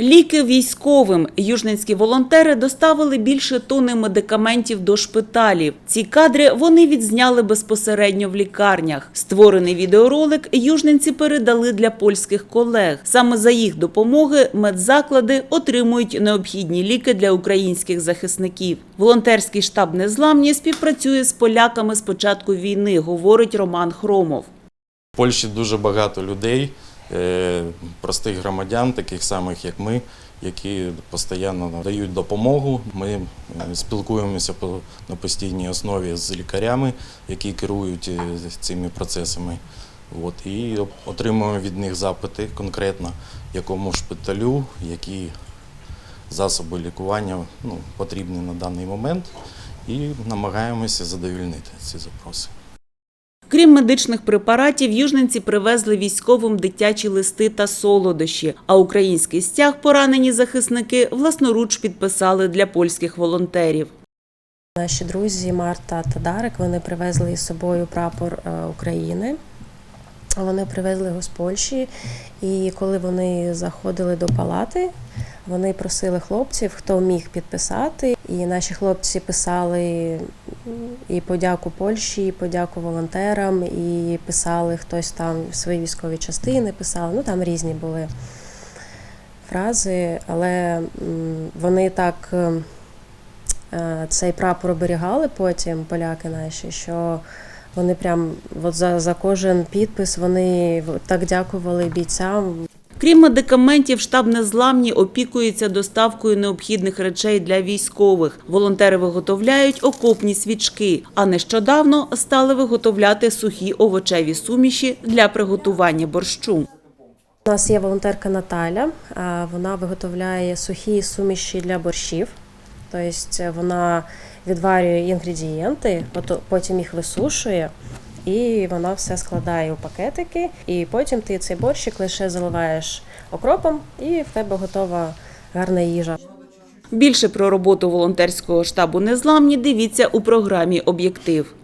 Ліки військовим. Южненські волонтери доставили більше тони медикаментів до шпиталів. Ці кадри вони відзняли безпосередньо в лікарнях. Створений відеоролик южненці передали для польських колег. Саме за їх допомоги медзаклади отримують необхідні ліки для українських захисників. Волонтерський штаб Незламні співпрацює з поляками з початку війни, говорить Роман Хромов. В Польщі дуже багато людей, простих громадян, таких самих як ми, які постійно надають допомогу. Ми е, спілкуємося на постійній основі з лікарями, які керують е, цими процесами. От, і отримуємо від них запити конкретно, якому шпиталю, які засоби лікування ну, потрібні на даний момент, і намагаємося задовільнити ці запроси. Крім медичних препаратів, южненці привезли військовим дитячі листи та солодощі. А український стяг поранені захисники власноруч підписали для польських волонтерів. Наші друзі Марта та Дарик вони привезли із собою прапор е, України. Вони привезли його з Польщі, і коли вони заходили до палати, вони просили хлопців, хто міг підписати. І наші хлопці писали і подяку Польщі, і подяку волонтерам, і писали хтось там свої військові частини, писали. Ну там різні були фрази, але вони так. е, цей прапор оберігали потім поляки наші, що вони прям от за, за кожен підпис вони так дякували бійцям. Крім медикаментів, штаб незламні опікується доставкою необхідних речей для військових. Волонтери виготовляють окопні свічки, а нещодавно стали виготовляти сухі овочеві суміші для приготування борщу. У нас є волонтерка Наталя, вона виготовляє сухі суміші для борщів. Тобто вона відварює інгредієнти, потім їх висушує. І вона все складає у пакетики, і потім ти цей борщик лише заливаєш окропом, і в тебе готова гарна їжа. Більше про роботу волонтерського штабу незламні дивіться у програмі Об'єктив.